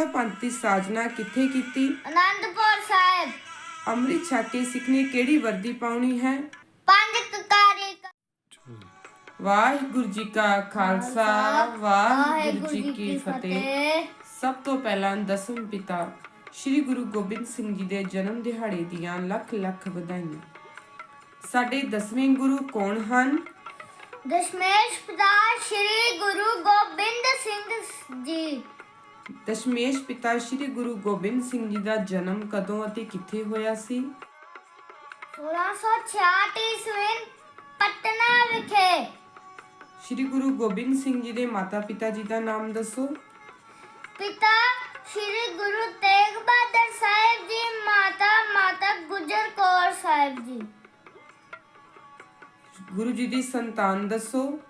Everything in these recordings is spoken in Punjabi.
ਖਾਲਸਾ ਪੰਥ ਦੀ ਸਾਜਨਾ ਕਿੱਥੇ ਕੀਤੀ? ਅਨੰਦਪੁਰ ਸਾਹਿਬ। ਅੰਮ੍ਰਿਤ ਛਕ ਕੇ ਸਿੱਖ ਨੇ ਕਿਹੜੀ ਵਰਦੀ ਪਾਉਣੀ ਹੈ? ਪੰਜ ਕਕਾਰੇ ਵਾਹਿਗੁਰੂ ਜੀ ਕਾ ਖਾਲਸਾ ਵਾਹਿਗੁਰੂ ਜੀ ਕੀ ਫਤਿਹ। ਸਭ ਤੋਂ ਪਹਿਲਾਂ ਦਸਮ ਪਿਤਾ ਸ੍ਰੀ ਗੁਰੂ ਗੋਬਿੰਦ ਸਿੰਘ ਜੀ ਦੇ ਜਨਮ ਦਿਹਾੜੇ ਦੀਆਂ ਲੱਖ ਲੱਖ ਵਧਾਈਆਂ। ਸਾਡੇ ਦਸਵੇਂ ਗੁਰੂ ਕੌਣ ਹਨ? ਦਸ਼ਮੇਸ਼ ਪਿਤਾ ਦਸ਼ਮੇਸ਼ ਪਿਤਾ ਸ੍ਰੀ ਗੁਰੂ ਗੋਬਿੰਦ ਸਿੰਘ ਜੀ ਦਾ ਜਨਮ ਕਦੋਂ ਅਤੇ ਕਿੱਥੇ ਹੋਇਆ ਸੀ? 1666 ਈਸਵੀ ਪਟਨਾ ਵਿਖੇ। ਸ੍ਰੀ ਗੁਰੂ ਗੋਬਿੰਦ ਸਿੰਘ ਜੀ ਦੇ ਮਾਤਾ-ਪਿਤਾ ਜੀ ਦਾ ਨਾਮ ਦੱਸੋ। ਪਿਤਾ ਸ੍ਰੀ ਗੁਰੂ ਤੇਗ ਬਹਾਦਰ ਸਾਹਿਬ ਜੀ ਮਾਤਾ ਮਾਤਾ ਗੁਜਰ ਕੌਰ ਸਾਹਿਬ ਜੀ। ਗੁਰੂ ਜੀ ਦੀ ਸੰਤਾਨ ਦੱਸੋ।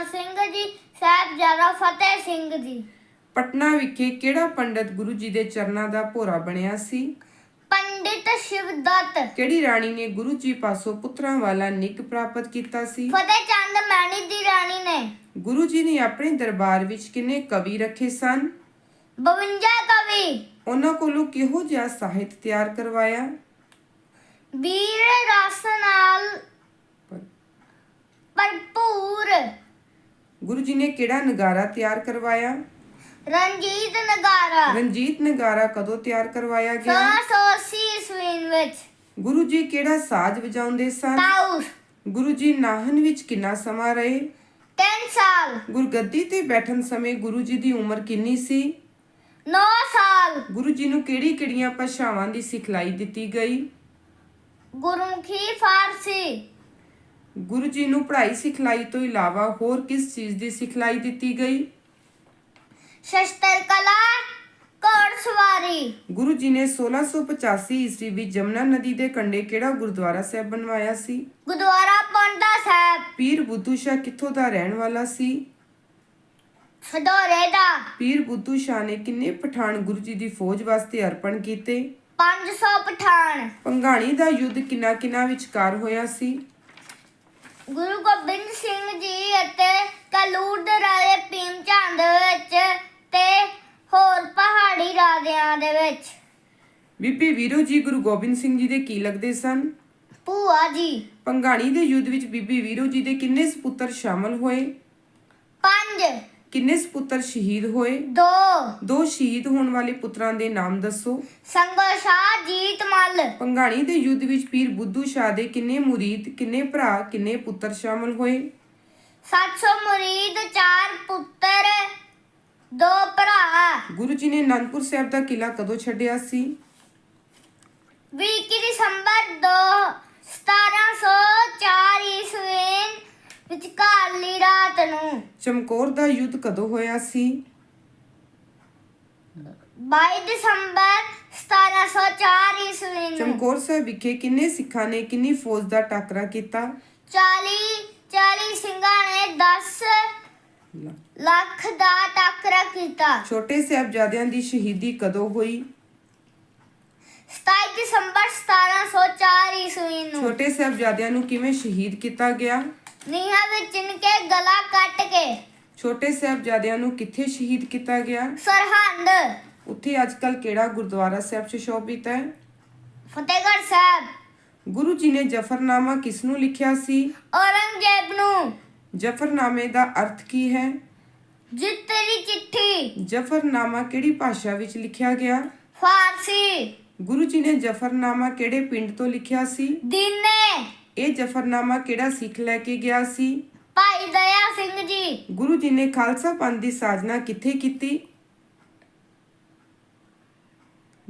ਜੋਰਵਰ ਸਿੰਘ ਜੀ ਸਾਹਿਬਜ਼ਾਦਾ ਫਤਿਹ ਸਿੰਘ ਜੀ। ਪਟਨਾ ਵਿਖੇ ਕਿਹੜਾ ਪੰਡਤ ਗੁਰੂ ਜੀ ਦੇ ਚਰਨਾਂ ਦਾ ਭੋਰਾ ਬਣਿਆ ਸੀ? ਪੰਡਿਤ ਸ਼ਿਵਦੱਤ ਕਿਹੜੀ ਰਾਣੀ ਨੇ ਗੁਰੂ ਜੀ ਪਾਸੋਂ ਪੁੱਤਰਾਂ ਵਾਲਾ ਨਿੱਕ ਪ੍ਰਾਪਤ ਕੀਤਾ ਸੀ? ਫਤਿਹ ਚੰਦ ਮੈਣੀ ਦੀ ਰਾਣੀ ਨੇ। ਗੁਰੂ ਜੀ ਨੇ ਆਪਣੇ ਦਰਬਾਰ ਵਿੱਚ ਕਿੰਨੇ ਕਵੀ ਰੱਖੇ ਸਨ? 52 ਕਵੀ। ਉਹਨਾਂ ਕੋਲੋਂ ਕਿਹੋ ਜਿਹਾ ਸਾਹਿਤ ਤਿਆਰ ਕਰਵਾਇਆ? ਵੀਰ ਰਸ ਨਾਲ ਗੁਰੂ ਜੀ ਨੇ ਕਿਹੜਾ ਨਗਾਰਾ ਤਿਆਰ ਕਰਵਾਇਆ? ਰਣਜੀਤ ਨਗਾਰਾ। ਰਣਜੀਤ ਨਗਾਰਾ ਕਦੋਂ ਤਿਆਰ ਕਰਵਾਇਆ ਗਿਆ? 1680 ਈਸਵੀ ਵਿੱਚ। ਗੁਰੂ ਜੀ ਕਿਹੜਾ ਸਾਜ਼ ਵਜਾਉਂਦੇ ਸਨ? ਤਾਉਸ ਗੁਰੂ ਜੀ ਨਾਹਨ ਵਿੱਚ ਕਿੰਨਾ ਸਮਾਂ ਰਹੇ? 10 ਸਾਲ। ਗੁਰਗੱਦੀ ਤੇ ਬੈਠਣ ਸਮੇਂ ਗੁਰੂ ਜੀ ਦੀ ਉਮਰ ਕਿੰਨੀ ਸੀ? 9 ਸਾਲ। ਗੁਰੂ ਜੀ ਨੂੰ ਕਿਹੜੀ-ਕਿਹੜੀਆਂ ਭਾਸ਼ਾਵਾਂ ਦੀ ਸਿਖਲਾਈ ਦਿੱਤੀ ਗਈ? ਗੁਰਮੁਖੀ ਫਾਰਸੀ। ਗੁਰੂ ਜੀ ਨੂੰ ਪੜ੍ਹਾਈ ਸਿਖਲਾਈ ਤੋਂ ਇਲਾਵਾ ਹੋਰ ਕਿਸ ਚੀਜ਼ ਦੀ ਸਿਖਲਾਈ ਦਿੱਤੀ ਗਈ? ਸ਼ਸਤਰ ਕਲਾ ਘੋੜਸਵਾਰੀ ਗੁਰੂ ਜੀ ਨੇ 1685 ਈਸਵੀ ਵਿੱਚ ਜਮਨਾ ਨਦੀ ਦੇ ਕੰਢੇ ਕਿਹੜਾ ਗੁਰਦੁਆਰਾ ਸਾਹਿਬ ਬਣਵਾਇਆ ਸੀ? ਗੁਰਦੁਆਰਾ ਪੌਂਟਾ ਸਾਹਿਬ। ਪੀਰ ਬੁੱਧੂ ਸ਼ਾਹ ਕਿੱਥੋਂ ਦਾ ਰਹਿਣ ਵਾਲਾ ਸੀ? ਸਡੋਰੇ ਦਾ। ਪੀਰ ਬੁੱਧੂ ਸ਼ਾਹ ਨੇ ਕਿੰਨੇ ਪਠਾਨ ਗੁਰੂ ਜੀ ਦੀ ਫੌਜ ਵਾਸਤੇ ਅਰਪਣ ਕੀਤੇ? 500 ਪਠਾਨ। ਪੰਘਾਣੀ ਦਾ ਯੁੱਧ ਕਿੰਨਾ ਕਿੰਨਾ ਵਿਚਕਾਰ ਹੋਇਆ ਸੀ? ਗੁਰੂ ਗੋਬਿੰਦ ਸਿੰਘ ਜੀ ਅਤੇ ਕਲੂਰ ਦੇ ਰਾਜੇ ਭੀਮ ਚੰਦ ਵਿੱਚ ਤੇ ਹੋਰ ਪਹਾੜੀ ਰਾਜਿਆਂ ਦੇ ਵਿੱਚ। ਬੀਬੀ ਵੀਰੋ ਜੀ ਗੁਰੂ ਗੋਬਿੰਦ ਸਿੰਘ ਜੀ ਦੇ ਕੀ ਲੱਗਦੇ ਸਨ? ਭੂਆ ਜੀ। ਪੰਘਾਣੀ ਦੇ ਯੁੱਧ ਵਿੱਚ ਬੀਬੀ ਵੀਰੋ ਜੀ ਦੇ ਕਿੰਨੇ ਸਪੁੱਤਰ ਸ਼ਾਮਲ ਹੋਏ? ਪੰਜ। ਕਿੰਨੇ ਸਪੁੱਤਰ ਸ਼ਹੀਦ ਹੋਏ? ਦੋ। ਦੋ ਸ਼ਹੀਦ ਹੋਣ ਵਾਲੇ ਪੁੱਤਰਾਂ ਦੇ ਨਾਮ ਦੱਸੋ। ਸੰਗੋ ਸ਼ਾਹ ਜੀਤ ਮੱਲ ਪੰਘਾਣੀ ਦੇ ਯੁੱਧ ਵਿੱਚ ਪੀਰ ਬੁੱਧੂ ਸ਼ਾਹ ਦੇ ਕਿੰਨੇ ਮੁਰੀਦ ਕਿੰਨੇ ਭਰਾ ਕਿੰਨੇ ਪੁੱਤਰ ਸ਼ਾਮਲ ਹੋਏ? 700 ਮੁਰੀਦ ਚਾਰ ਪੁੱਤਰ ਦੋ ਭਰਾ। ਗੁਰੂ ਜੀ ਨੇ ਅਨੰਦਪੁਰ ਸਾਹਿਬ ਦਾ ਕਿਲਾ ਕਦੋਂ ਛੱਡਿਆ ਸੀ? 20 ਦਸੰਬਰ 2 1704 ਈਸਵੀ ਵਿੱਚ ਕਾਲੀ ਰਾਤ ਨੂੰ। ਚਮਕੌਰ ਦਾ ਯੁੱਧ ਕਦੋਂ ਹੋਇਆ ਸੀ? 22 ਦਸੰਬਰ 1704 ਈਸਵੀ ਨੂੰ। ਚਮਕੌਰ ਸਾਹਿਬ ਵਿਖੇ ਕਿੰਨੇ ਸਿੱਖਾਂ ਨੇ ਕਿੰਨੀ ਫੌਜ ਦਾ ਟਾਕਰਾ ਕੀਤਾ? 40 40 ਸਿੰਘਾਂ ਨੇ 10 ਲੱਖ ਦਾ ਟੱਕਰਾ ਕੀਤਾ। ਛੋਟੇ ਸਾਹਿਬਜ਼ਾਦਿਆਂ ਦੀ ਸ਼ਹੀਦੀ ਕਦੋਂ ਹੋਈ? 27 ਦਸੰਬਰ 1704 ਈਸਵੀ ਨੂੰ। ਛੋਟੇ ਸਾਹਿਬਜ਼ਾਦਿਆਂ ਨੂੰ ਕਿਵੇਂ ਸ਼ਹੀਦ ਕੀਤਾ ਗਿਆ? ਨੀਹਾਂ ਵਿੱਚ ਇਨਕੇ ਗਲਾ ਕੱਟ ਕੇ। ਛੋਟੇ ਸਾਹਿਬਜ਼ਾਦਿਆਂ ਨੂੰ ਕਿੱਥੇ ਸ਼ਹੀਦ ਕੀਤਾ ਗਿਆ? ਸਰਹੰਦ। ਉੱਥੇ ਅੱਜਕੱਲ ਕਿਹੜਾ ਗੁਰਦੁਆਰਾ ਸਾਹਿਬ ਸੁਸ਼ੋਭਿਤ ਹੈ? ਫਤਿਹਗੜ੍ਹ ਸਾਹਿਬ। ਗੁਰੂ ਜੀ ਨੇ ਜਫਰਨਾਮਾ ਕਿਸ ਨੂੰ ਲਿਖਿਆ ਸੀ? ਔਰੰਗਜ਼ੇਬ ਨੂੰ। ਜਫਰਨਾਮੇ ਦਾ ਅਰਥ ਕੀ ਹੈ? ਜਿੱਤ ਤੇਰੀ ਚਿੱਠੀ। ਜਫਰਨਾਮਾ ਕਿਹੜੀ ਭਾਸ਼ਾ ਵਿੱਚ ਲਿਖਿਆ ਗਿਆ? ਫਾਰਸੀ। ਗੁਰੂ ਜੀ ਨੇ ਜਫਰਨਾਮਾ ਕਿਹੜੇ ਪਿੰਡ ਤੋਂ ਲਿਖਿਆ ਸੀ? ਦੀਨੇ। ਇਹ ਜਫਰਨਾਮਾ ਕਿਹੜਾ ਸਿੱਖ ਲੈ ਕੇ ਗਿਆ ਸੀ? ਭਾਈ ਦਇਆ ਸਿੰਘ ਜੀ। ਗੁਰੂ ਜੀ ਨੇ ਖਾਲਸਾ ਪੰਥ ਦੀ ਸਾਜਨਾ ਕਿੱਥੇ ਕੀਤੀ?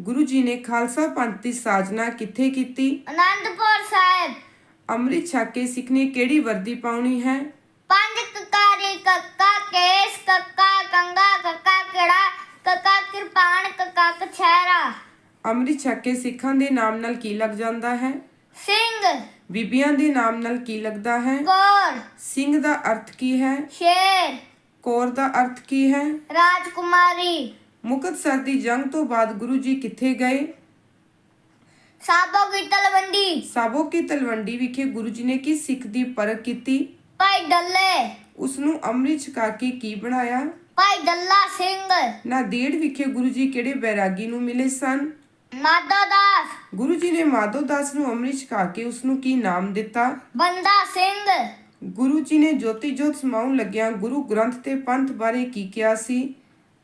ਗੁਰੂ ਜੀ ਨੇ ਖਾਲਸਾ ਪੰਥ ਦੀ ਸਾਜਨਾ ਕਿੱਥੇ ਕੀਤੀ? ਅਨੰਦਪੁਰ ਸਾਹਿਬ। ਅੰਮ੍ਰਿਤ ਛਕ ਕੇ ਸਿੱਖ ਨੇ ਕਿਹੜੀ ਵਰਦੀ ਪਾਉਣੀ ਹੈ? ਪੰਜ ਕਕਾਰੀ ਕੱਕਾ ਕੇਸ ਕੱਕਾ ਕੰਗਾ ਕੱਕਾ ਕਿੜਾ ਕੱਕਾ ਕਿਰਪਾਨ ਕੱਕਾ ਕਛਹਿਰਾ। ਅੰਮ੍ਰਿਤ ਛਕ ਕੇ ਸਿੱਖਾਂ ਦੇ ਨਾਮ ਨਾਲ ਕੀ ਲੱਗ ਜਾਂਦਾ ਹੈ? ਸਿੰਘ। ਬੀਬੀਆਂ ਦੇ ਨਾਮ ਨਾਲ ਕੀ ਲੱਗਦਾ ਹੈ? ਕੌਰ। ਸਿੰਘ ਦਾ ਅਰਥ ਕੀ ਹੈ? ਸ਼ੇਰ। ਕੌਰ ਦਾ ਅਰਥ ਕੀ ਹੈ? ਰਾਜਕੁਮਾਰੀ। ਮੁਕਤਸਰ ਦੀ ਜੰਗ ਤੋਂ ਬਾਅਦ ਗੁਰੂ ਜੀ ਕਿੱਥੇ ਗਏ? ਸਾਬੋ ਕੀ ਤਲਵੰਡੀ। ਸਾਬੋ ਕੀ ਤਲਵੰਡੀ ਵਿਖੇ ਗੁਰੂ ਜੀ ਨੇ ਕਿਸ ਸਿੱਖ ਦੀ ਪਰਖ ਕੀਤੀ? ਭਾਈ ਡੱਲੇ। ਉਸ ਨੂੰ ਅੰਮ੍ਰਿਤ ਛਕਾ ਕੇ ਕੀ ਬਣਾਇਆ? ਭਾਈ ਡੱਲਾ ਸਿੰਘ। ਨਾਂਦੇੜ ਵਿਖੇ ਗੁਰੂ ਜੀ ਕਿਹੜੇ ਬੈਰਾਗੀ ਨੂੰ ਮਿਲੇ ਸਨ? ਮਾਦਾ ਦਾਸ। ਗੁਰੂ ਜੀ ਨੇ ਮਾਧੋ ਦਾਸ ਨੂੰ ਅੰਮ੍ਰਿਤ ਛਕਾ ਕੇ ਉਸ ਨੂੰ ਕੀ ਨਾਮ ਦਿੱਤਾ? ਬੰਦਾ ਸਿੰਘ। ਗੁਰੂ ਜੀ ਨੇ ਜੋਤੀ ਜੋਤ ਸਮਾਉਣ ਲੱਗਿਆਂ ਗੁਰੂ ਗ੍ਰੰਥ ਤੇ ਪੰਥ ਬਾਰੇ ਕੀ ਕਿਹਾ ਸੀ?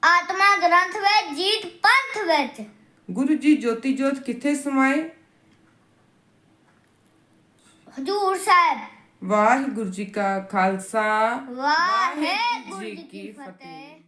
ਆਤਮਾ ਗ੍ਰੰਥ ਵਿੱਚ ਜੀਤ ਪੰਥ ਵਿੱਚ। ਗੁਰੂ ਜੀ ਜੋਤੀ ਜੋਤ ਕਿੱਥੇ ਸਮਾਏ? ਹਜੂਰ ਸਾਹਿਬ। ਵਾਹਿਗੁਰੂ ਜੀ ਕਾ ਖਾਲਸਾ। ਵਾਹਿਗੁਰੂ ਜੀ ਕੀ ਫਤਿਹ।